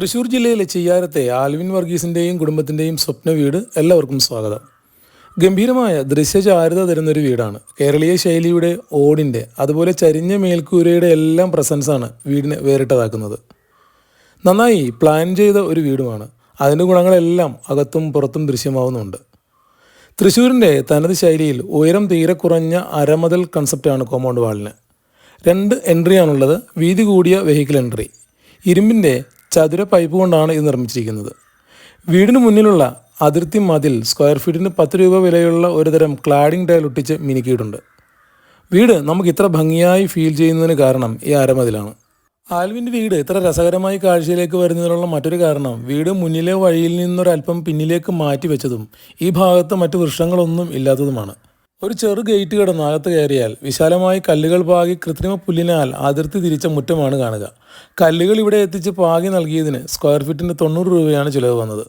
തൃശൂർ ജില്ലയിലെ ചെയ്യാരത്തെ ആൽവിൻ വർഗീസിന്റെയും കുടുംബത്തിന്റെയും സ്വപ്ന വീട് എല്ലാവർക്കും സ്വാഗതം. ഗംഭീരമായ ദൃശ്യചാരുത തരുന്നൊരു വീടാണ്. കേരളീയ ശൈലിയുടെ ഓടിന്റെ അതുപോലെ ചരിഞ്ഞ മേൽക്കൂരയുടെ എല്ലാം പ്രസൻസാണ് വീടിനെ വേറിട്ടതാക്കുന്നത്. നന്നായി പ്ലാൻ ചെയ്ത ഒരു വീടുമാണ്. അതിന്റെ ഗുണങ്ങളെല്ലാം അകത്തും പുറത്തും ദൃശ്യമാവുന്നുണ്ട്. തൃശ്ശൂരിന്റെ തനത് ശൈലിയിൽ ഉയരം തീരെ കുറഞ്ഞ അരമതൽ കൺസെപ്റ്റാണ് കോമ്പൗണ്ട് വാളിന് രണ്ട് എൻട്രിയാണുള്ളത് വീതി കൂടിയ വെഹിക്കിൾ എൻട്രി ഇരുമ്പിന്റെ ചതുര പൈപ്പ് കൊണ്ടാണ് ഇത് നിർമ്മിച്ചിരിക്കുന്നത്. വീടിന് മുന്നിലുള്ള അതിർത്തി മതിൽ സ്ക്വയർ ഫീറ്റിന് പത്ത് രൂപ വിലയുള്ള ഒരുതരം ക്ലാഡിംഗ് ടൈൽ ഒട്ടിച്ച് മിനുക്കിയിട്ടുണ്ട്. വീട് നമുക്ക് ഇത്ര ഭംഗിയായി ഫീൽ ചെയ്യുന്നതിന് കാരണം ഈ അരമതിലാണ് ആൽവിന്റെ വീട് ഇത്ര രസകരമായി കാഴ്ചയിലേക്ക് വരുന്നതിനുള്ള മറ്റൊരു കാരണം വീട് മുന്നിലെ വഴിയിൽ നിന്നൊരല്പം പിന്നിലേക്ക് മാറ്റി വെച്ചതും ഈ ഭാഗത്ത് മറ്റു വൃക്ഷങ്ങളൊന്നും ഇല്ലാത്തതുമാണ്. ഒരു ചെറു ഗേറ്റ് കിടന്ന് അകത്ത് കയറിയാൽ വിശാലമായി കല്ലുകൾ പാകി കൃത്രിമ പുല്ലിനാൽ അതിർത്തി തിരിച്ച മുറ്റമാണ് കാണുക. കല്ലുകൾ ഇവിടെ എത്തിച്ച് പാകി നൽകിയതിന് സ്ക്വയർ ഫീറ്റിന് തൊണ്ണൂറ് രൂപയാണ് ചിലവ് വന്നത്.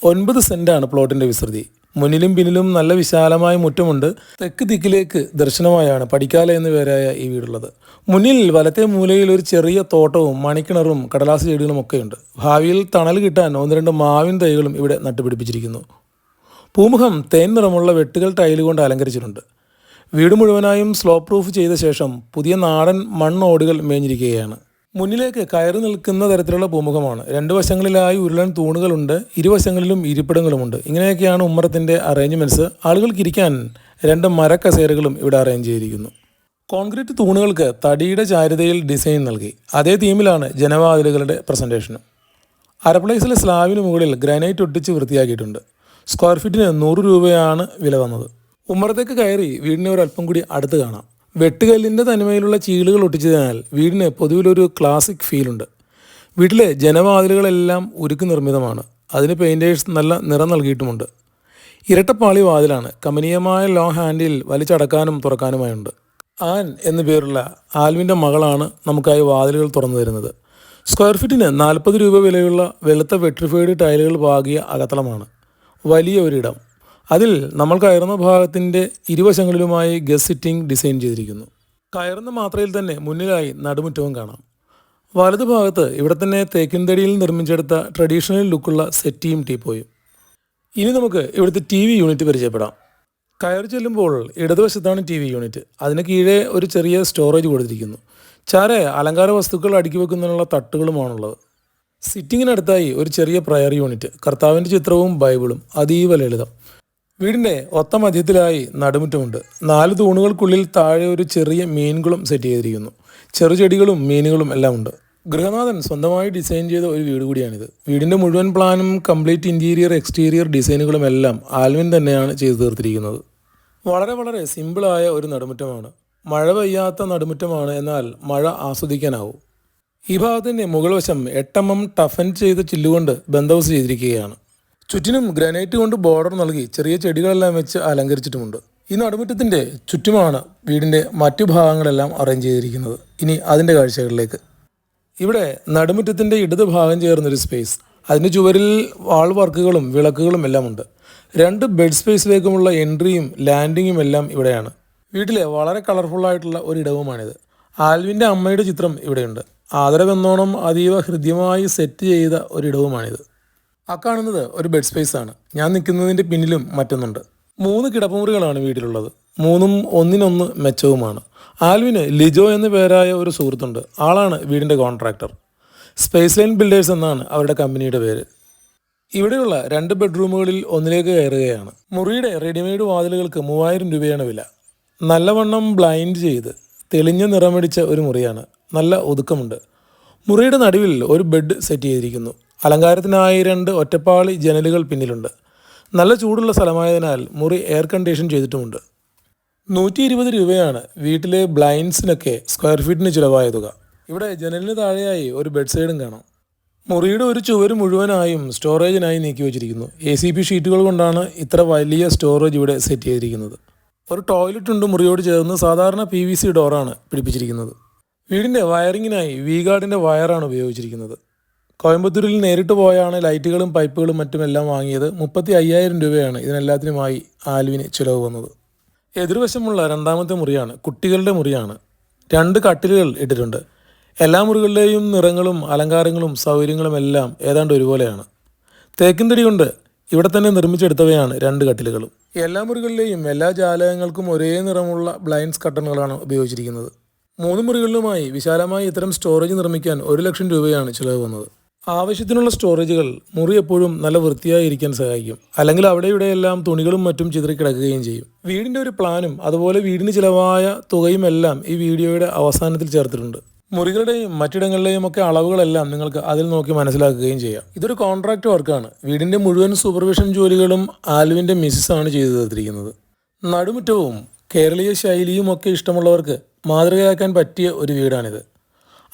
ഒൻപത് സെന്റാണ് പ്ലോട്ടിന്റെ വിസ്തൃതി. മുന്നിലും പിന്നിലും നല്ല വിശാലമായ മുറ്റമുണ്ട്. തെക്ക് ദിക്കിലേക്ക് ദർശനമായാണ് പടിക്കാല എന്ന പേരായ ഈ വീടുള്ളത്. മുന്നിൽ വലത്തെ മൂലയിൽ ഒരു ചെറിയ തോട്ടവും മണിക്കിണറും കടലാസ് ചെടികളും ഒക്കെയുണ്ട് ഭാവിയിൽ തണൽ കിട്ടാൻ ഒന്ന് രണ്ട് മാവിൻ തൈകളും ഇവിടെ നട്ടുപിടിപ്പിച്ചിരിക്കുന്നു. പൂമുഖം തേൻ നിറമുള്ള വെട്ടുകൾ ടൈൽ കൊണ്ട് അലങ്കരിച്ചിട്ടുണ്ട്. വീട് മുഴുവനായും സ്ലോ പ്രൂഫ് ചെയ്ത ശേഷം പുതിയ നാടൻ മണ്ണോടുകൾ മേഞ്ഞിരിക്കുകയാണ്. മുന്നിലേക്ക് കയറി നിൽക്കുന്ന തരത്തിലുള്ള പൂമുഖമാണ്. രണ്ട് വശങ്ങളിലായി ഉരുളൻ തൂണുകളുണ്ട് ഇരുവശങ്ങളിലും ഇരിപ്പിടങ്ങളുമുണ്ട് ഇങ്ങനെയൊക്കെയാണ് ഉമ്മറത്തിന്റെ അറേഞ്ച്മെന്റ്സ് ആളുകൾക്ക് ഇരിക്കാൻ രണ്ട് മരക്കസേരകളും ഇവിടെ അറേഞ്ച് ചെയ്തിരിക്കുന്നു. കോൺക്രീറ്റ് തൂണുകൾക്ക് തടിയുടെ ചാരുതയിൽ ഡിസൈൻ നൽകി. അതേ തീമിലാണ് ജനവാതിലുകളുടെ പ്രസന്റേഷനും അരപ്ലേസിലെ സ്ലാവിന് മുകളിൽ ഗ്രാനൈറ്റ് ഒട്ടിച്ച് വൃത്തിയാക്കിയിട്ടുണ്ട്. സ്ക്വയർ ഫീറ്റിന് നൂറ് രൂപയാണ് വില വന്നത്. ഉമ്മറത്തേക്ക് കയറി വീടിനെ ഒരു അല്പം കൂടി അടുത്ത് കാണാം. വെട്ടുകല്ലിന്റെ തനിമയിലുള്ള ചീളുകൾ ഒട്ടിച്ചതിനാൽ വീടിന് പൊതുവിലൊരു ക്ലാസിക് ഫീലുണ്ട് വീട്ടിലെ ജനവാതിലുകളെല്ലാം ഉരുക്ക് നിർമ്മിതമാണ്. അതിന് പെയിന്റേഴ്സ് നല്ല നിറം നൽകിയിട്ടുമുണ്ട്. ഇരട്ടപ്പാളി വാതിലാണ് കമനീയമായ ലോ ഹാൻഡിൽ വലിച്ചടക്കാനും തുറക്കാനുമായുണ്ട്. ആൻ എന്നു പേരുള്ള ആൽവിന്റെ മകളാണ് നമുക്കായി വാതിലുകൾ തുറന്നു തരുന്നത്. സ്ക്വയർ ഫീറ്റിന് നാൽപ്പത് രൂപ വിലയുള്ള വെളുത്ത വെട്രിഫൈഡ് ടൈലുകൾ പാകിയ അകത്തളമാണ്. വലിയ ഒരിടം അതിൽ നമ്മൾ കയറുന്ന ഭാഗത്തിന്റെ ഇരുവശങ്ങളിലുമായി ഗസ് സിറ്റിംഗ് ഡിസൈൻ ചെയ്തിരിക്കുന്നു. കയറുന്ന മാത്രയിൽ തന്നെ മുന്നിലായി നടുമുറ്റവും കാണാം. വലതു ഭാഗത്ത് ഇവിടെ തന്നെ തേക്കിൻതടിയിൽ നിർമ്മിച്ചെടുത്ത ട്രഡീഷണൽ ലുക്കുള്ള സെറ്റിയും ടീപ്പോയും. ഇനി നമുക്ക് ഇവിടുത്തെ ടി വി യൂണിറ്റ് പരിചയപ്പെടാം. കയറി ചെല്ലുമ്പോൾ ഇടതുവശത്താണ് ടി വി യൂണിറ്റ് അതിന് കീഴെ ഒരു ചെറിയ സ്റ്റോറേജ് കൊടുത്തിരിക്കുന്നു. ചാരെ അലങ്കാര വസ്തുക്കൾ അടുക്കി വെക്കുന്നതിനുള്ള തട്ടുകളുമാണുള്ളത്. സിറ്റിങ്ങിനടുത്തായി ഒരു ചെറിയ പ്രയർ യൂണിറ്റ്. കർത്താവിന്റെ ചിത്രവും ബൈബിളും അതീവ ലളിതം. വീടിന്റെ ഒത്ത മധ്യത്തിലായി നടുമുറ്റമുണ്ട്. നാല് തൂണുകൾക്കുള്ളിൽ താഴെ ഒരു ചെറിയ മീൻകുളം സെറ്റ് ചെയ്തിരിക്കുന്നു. ചെറുചെടികളും മീനുകളും എല്ലാം ഉണ്ട്. ഗൃഹനാഥൻ സ്വന്തമായി ഡിസൈൻ ചെയ്ത ഒരു വീട് കൂടിയാണിത്. വീടിന്റെ മുഴുവൻ പ്ലാനും കംപ്ലീറ്റ് ഇന്റീരിയർ എക്സ്റ്റീരിയർ ഡിസൈനുകളും എല്ലാം ആൽവിൻ തന്നെയാണ് ചെയ്തു തീർത്തിരിക്കുന്നത്. വളരെ വളരെ സിമ്പിളായ ഒരു നടുമുറ്റമാണ്. മഴ പെയ്യാത്ത നടുമുറ്റമാണ് എന്നാൽ മഴ ആസ്വദിക്കാനാവും. ഈ ഭാഗത്തിന്റെ മുകൾ വശം എട്ടെണ്ണം ടഫൻ ചെയ്ത ചില്ലുകൊണ്ട് ബന്ധവസ് ചെയ്തിരിക്കുകയാണ്. ചുറ്റിനും ഗ്രാനൈറ്റ് കൊണ്ട് ബോർഡർ നൽകി ചെറിയ ചെടികളെല്ലാം വെച്ച് അലങ്കരിച്ചിട്ടുമുണ്ട്. ഈ നടുമുറ്റത്തിന്റെ ചുറ്റുമാണ് വീടിന്റെ മറ്റു ഭാഗങ്ങളെല്ലാം അറേഞ്ച് ചെയ്തിരിക്കുന്നത്. ഇനി അതിന്റെ കാഴ്ചകളിലേക്ക്. ഇവിടെ നടുമുറ്റത്തിന്റെ ഇടത് ഭാഗം ചേർന്നൊരു സ്പേസ്. അതിന്റെ ചുവരിൽ വാൾ വർക്കുകളും വിളക്കുകളും എല്ലാം ഉണ്ട് രണ്ട് ബെഡ് സ്പേസിലേക്കുമുള്ള എൻട്രിയും ലാൻഡിങ്ങും എല്ലാം ഇവിടെയാണ്. വീട്ടിലെ വളരെ കളർഫുള്ളായിട്ടുള്ള ഒരു ഇടവുമാണിത്. ആൽവിന്റെ അമ്മയുടെ ചിത്രം ഇവിടെയുണ്ട്. ആദരവെന്നോണം അതീവ ഹൃദ്യമായി സെറ്റ് ചെയ്ത ഒരിടവുമാണിത്. ആ കാണുന്നത് ഒരു ബെഡ് സ്പേസ് ആണ്. ഞാൻ നിൽക്കുന്നതിന്റെ പിന്നിലും മറ്റൊന്നുണ്ട്. മൂന്ന് കിടപ്പുമുറികളാണ് വീട്ടിലുള്ളത്. മൂന്നും ഒന്നിനൊന്ന് മെച്ചവുമാണ്. ആൽവിന് ലിജോ എന്ന പേരായ ഒരു സുഹൃത്തുണ്ട്. ആളാണ് വീടിന്റെ കോൺട്രാക്ടർ. സ്പേസ് ലൈൻ ബിൽഡേഴ്സ് എന്നാണ് അവരുടെ കമ്പനിയുടെ പേര്. ഇവിടെയുള്ള രണ്ട് ബെഡ്റൂമുകളിൽ ഒന്നിലേക്ക് കയറുകയാണ്. മുറിയുടെ റെഡിമെയ്ഡ് വാതിലുകൾക്ക് മൂവായിരം രൂപയാണ് വില. നല്ലവണ്ണം ബ്ലൈൻഡ് ചെയ്ത് തെളിഞ്ഞ നിറമടിച്ച ഒരു മുറിയാണ്. നല്ല ഒതുക്കമുണ്ട്. മുറിയുടെ നടുവിൽ ഒരു ബെഡ് സെറ്റ് ചെയ്തിരിക്കുന്നു. അലങ്കാരത്തിനായി രണ്ട് ഒറ്റപ്പാളി ജനലുകൾ പിന്നിലുണ്ട്. നല്ല ചൂടുള്ള സ്ഥലമായതിനാൽ മുറി എയർ കണ്ടീഷൻ ചെയ്തിട്ടുമുണ്ട്. നൂറ്റി ഇരുപത് രൂപയാണ് വീട്ടിലെ ബ്ലൈൻഡ്സിനൊക്കെ സ്ക്വയർ ഫീറ്റിന് ചിലവായ തുക. ഇവിടെ ജനലിന് താഴെയായി ഒരു ബെഡ് സൈഡും കാണാം. മുറിയുടെ ഒരു ചുവര് മുഴുവനായും സ്റ്റോറേജിനായി നീക്കി വെച്ചിരിക്കുന്നു. എ സി പി ഷീറ്റുകൾ കൊണ്ടാണ് ഇത്ര വലിയ സ്റ്റോറേജ് ഇവിടെ സെറ്റ് ചെയ്തിരിക്കുന്നത്. ഒരു ടോയ്ലറ്റ് ഉണ്ട് മുറിയോട് ചേർന്ന് സാധാരണ പി വി സി ഡോറാണ് പിടിപ്പിച്ചിരിക്കുന്നത്. വീടിന്റെ വയറിങ്ങിനായി വി ഗാർഡിന്റെ വയറാണ് ഉപയോഗിച്ചിരിക്കുന്നത്. കോയമ്പത്തൂരിൽ നേരിട്ട് പോയാണ് ലൈറ്റുകളും പൈപ്പുകളും മറ്റും എല്ലാം വാങ്ങിയത്. മുപ്പത്തി അയ്യായിരം രൂപയാണ് ഇതിനെല്ലാത്തിനുമായി ആലുവിന് ചിലവ് വന്നത്. എതിർവശമുള്ള രണ്ടാമത്തെ മുറിയാണ് കുട്ടികളുടെ മുറിയാണ്. രണ്ട് കട്ടിലുകൾ ഇട്ടിട്ടുണ്ട്. എല്ലാ മുറികളുടെയും നിറങ്ങളും അലങ്കാരങ്ങളും സൗകര്യങ്ങളും എല്ലാം ഏതാണ്ട് ഒരുപോലെയാണ്. തേക്കിൻ തടി കൊണ്ട് ഇവിടെ തന്നെ നിർമ്മിച്ചെടുത്തവയാണ് രണ്ട് കട്ടിലുകളും. എല്ലാ മുറികളിലെയും എല്ലാ ജാലകങ്ങൾക്കും ഒരേ നിറമുള്ള ബ്ലൈൻഡ്സ് കട്ടണുകളാണ് ഉപയോഗിച്ചിരിക്കുന്നത്. മൂന്ന് മുറികളിലുമായി വിശാലമായി ഇത്തരം സ്റ്റോറേജ് നിർമ്മിക്കാൻ ഒരു ലക്ഷം രൂപയാണ് ചിലവ് വന്നത്. ആവശ്യത്തിനുള്ള സ്റ്റോറേജുകൾ മുറി എപ്പോഴും നല്ല വൃത്തിയായി ഇരിക്കാൻ സഹായിക്കും. അല്ലെങ്കിൽ അവിടെ ഇവിടെയെല്ലാം തുണികളും മറ്റും ചിതറിക്കിടക്കുകയും ചെയ്യും. വീടിന്റെ ഒരു പ്ലാനും അതുപോലെ വീടിന് ചിലവായ തുകയും എല്ലാം ഈ വീഡിയോയുടെ അവസാനത്തിൽ ചേർത്തിട്ടുണ്ട്. മുറികളുടെയും മറ്റിടങ്ങളിലെയും ഒക്കെ അളവുകളെല്ലാം നിങ്ങൾക്ക് അതിൽ നോക്കി മനസ്സിലാക്കുകയും ചെയ്യാം. ഇതൊരു കോൺട്രാക്ട് വർക്കാണ് വീടിന്റെ മുഴുവൻ സൂപ്പർവിഷൻ ജോലികളും ആൽവിന്റെ മിസ്സിസ് ആണ് ചെയ്തു തീർത്തിരിക്കുന്നത് നടുമുറ്റവും കേരളീയ ശൈലിയും ഒക്കെ ഇഷ്ടമുള്ളവർക്ക് മാതൃകയാക്കാൻ പറ്റിയ ഒരു വീടാണിത്.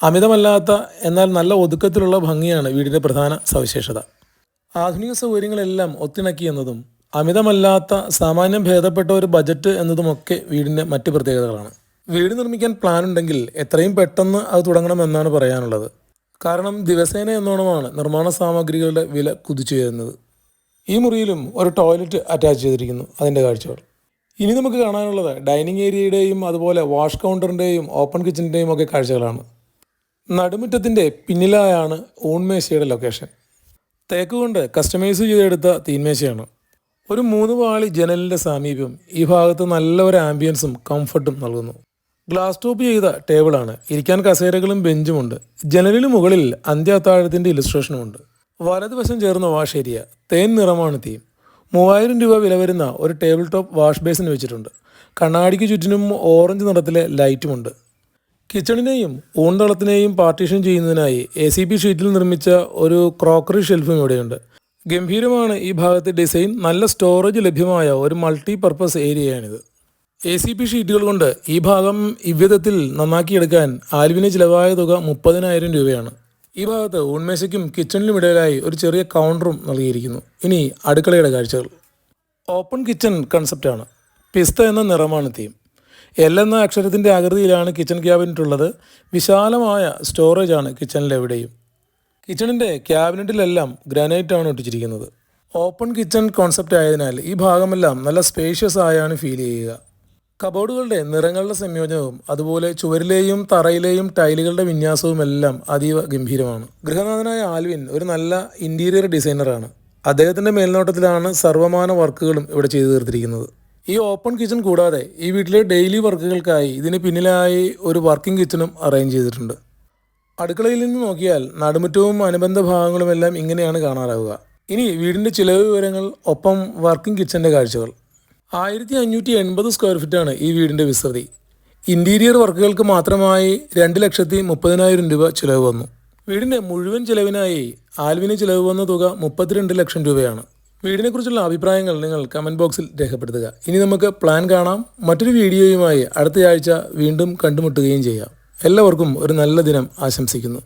അമിതമല്ലാത്ത എന്നാൽ നല്ല ഒതുക്കത്തിലുള്ള ഭംഗിയാണ് വീടിന്റെ പ്രധാന സവിശേഷത. ആധുനിക സൗകര്യങ്ങളെല്ലാം ഒത്തിണക്കി എന്നതും അമിതമല്ലാത്ത സാമാന്യം ഭേദപ്പെട്ട ഒരു ബജറ്റ് എന്നതുമൊക്കെ വീടിന്റെ മറ്റ് പ്രത്യേകതകളാണ്. വീട് നിർമ്മിക്കാൻ പ്ലാൻ ഉണ്ടെങ്കിൽ എത്രയും പെട്ടെന്ന് അത് തുടങ്ങണമെന്നാണ് പറയാനുള്ളത്. കാരണം ദിവസേന എന്നോണമാണ് നിർമ്മാണ സാമഗ്രികളുടെ വില കുതിച്ചുയരുന്നത് ഈ മുറിയിലും ഒരു ടോയ്ലറ്റ് അറ്റാച്ച് ചെയ്തിരിക്കുന്നു അതിന്റെ കാഴ്ചകൾ. ഇനി നമുക്ക് കാണാനുള്ളത് ഡൈനിങ് ഏരിയയുടെയും അതുപോലെ വാഷ് കൗണ്ടറിന്റെയും ഓപ്പൺ കിച്ചണിന്റെയും ഒക്കെ കാഴ്ചകളാണ്. നടുമുറ്റത്തിന്റെ പിന്നിലായാണ് ഊൺമേശയുടെ ലൊക്കേഷൻ. തേക്ക് കൊണ്ട് കസ്റ്റമൈസ് ചെയ്തെടുത്ത തീൻമേശയാണ്. ഒരു മൂന്ന് പാളി ജനലിന്റെ സാമീപ്യം ഈ ഭാഗത്ത് നല്ല ഒരു ആംബിയൻസും കംഫർട്ടും നൽകുന്നു. ഗ്ലാസ് ടോപ്പ് ചെയ്ത ടേബിളാണ്. ഇരിക്കാൻ കസേരകളും ബെഞ്ചുമുണ്ട് ജനലിന് മുകളിൽ അന്ത്യാത്താഴത്തിന്റെ ഇലുസ്ട്രേഷനുമുണ്ട് വലതുവശം ചേർന്ന വാഷ് ഏരിയ. തേൻ നിറമാണ് തീം. മൂവായിരം രൂപ വില വരുന്ന ഒരു ടേബിൾ ടോപ്പ് വാഷ് ബേസിൻ വെച്ചിട്ടുണ്ട്. കണ്ണാടിക്ക് ചുറ്റിനും ഓറഞ്ച് നിറത്തിലെ ലൈറ്റുമുണ്ട്. കിച്ചണിനെയും ഊണ്ടളത്തിനെയും പാർട്ടീഷൻ ചെയ്യുന്നതിനായി എ സി പി ഷീറ്റിൽ നിർമ്മിച്ച ഒരു ക്രോക്കറി ഷെൽഫും ഇവിടെയുണ്ട്. ഗംഭീരമാണ് ഈ ഭാഗത്തെ ഡിസൈൻ. നല്ല സ്റ്റോറേജ് ലഭ്യമായ ഒരു മൾട്ടി പർപ്പസ് ഏരിയയാണിത്. എ സി പി ഷീറ്റുകൾ കൊണ്ട് ഈ ഭാഗം ഇവ്വിധത്തിൽ നന്നാക്കിയെടുക്കാൻ ആൽവിന് ചിലവായ തുക മുപ്പതിനായിരം രൂപയാണ്. ഈ ഭാഗത്ത് ഉൺമേശയ്ക്കും കിച്ചണിലും ഇടയിലായി ഒരു ചെറിയ കൗണ്ടറും നൽകിയിരിക്കുന്നു. ഇനി അടുക്കളയുടെ കാഴ്ചകൾ. ഓപ്പൺ കിച്ചൺ കൺസെപ്റ്റാണ് പിസ്ത എന്ന നിറമാണ് തീം എൽ എന്ന അക്ഷരത്തിന്റെ ആകൃതിയിലാണ് കിച്ചൺ ക്യാബിനറ്റ് ഉള്ളത്. വിശാലമായ സ്റ്റോറേജ് ആണ് കിച്ചണിൽ എവിടെയും. കിച്ചണിന്റെ ക്യാബിനറ്റിലെല്ലാം ഗ്രാനൈറ്റ് ആണ് ഒട്ടിച്ചിരിക്കുന്നത്. ഓപ്പൺ കിച്ചൺ കോൺസെപ്റ്റ് ആയതിനാൽ ഈ ഭാഗമെല്ലാം നല്ല സ്പേഷ്യസ് ആയാണ് ഫീൽ ചെയ്യുക. കബോർഡുകളുടെ നിറങ്ങളുടെ സംയോജനവും അതുപോലെ ചുവരിലെയും തറയിലെയും ടൈലുകളുടെ വിന്യാസവും എല്ലാം അതീവ ഗംഭീരമാണ്. ഗൃഹനാഥനായ ആൽവിൻ ഒരു നല്ല ഇന്റീരിയർ ഡിസൈനറാണ് അദ്ദേഹത്തിന്റെ മേൽനോട്ടത്തിലാണ് സർവമാന വർക്കുകളും ഇവിടെ ചെയ്തു തീർത്തിരിക്കുന്നത്. ഈ ഓപ്പൺ കിച്ചൺ കൂടാതെ ഈ വീട്ടിലെ ഡെയിലി വർക്കുകൾക്കായി ഇതിന് പിന്നിലായി ഒരു വർക്കിംഗ് കിച്ചണും അറേഞ്ച് ചെയ്തിട്ടുണ്ട്. അടുക്കളയിൽ നിന്ന് നോക്കിയാൽ നടുമുറ്റവും അനുബന്ധ ഭാഗങ്ങളും എല്ലാം ഇങ്ങനെയാണ് കാണാറാവുക. ഇനി വീടിന്റെ ചിലവ് വിവരങ്ങൾ ഒപ്പം വർക്കിംഗ് കിച്ചന്റെ കാഴ്ചകൾ. ആയിരത്തി അഞ്ഞൂറ്റി എൺപത് സ്ക്വയർ ഫീറ്റാണ് ഈ വീടിന്റെ വിസ്തൃതി. ഇന്റീരിയർ വർക്കുകൾക്ക് മാത്രമായി രണ്ട് ലക്ഷത്തി മുപ്പതിനായിരം രൂപ ചിലവ് വന്നു. വീടിന്റെ മുഴുവൻ ചിലവിനായി ആൽവിന് ചിലവ് വന്ന തുക മുപ്പത്തിരണ്ട് ലക്ഷം രൂപയാണ്. വീടിനെക്കുറിച്ചുള്ള അഭിപ്രായങ്ങൾ നിങ്ങൾ കമന്റ് ബോക്സിൽ രേഖപ്പെടുത്തുക. ഇനി നമുക്ക് പ്ലാൻ കാണാം. മറ്റൊരു വീഡിയോയുമായി അടുത്തയാഴ്ച വീണ്ടും കണ്ടുമുട്ടുകയും ചെയ്യാം. എല്ലാവർക്കും ഒരു നല്ല ദിനം ആശംസിക്കുന്നു.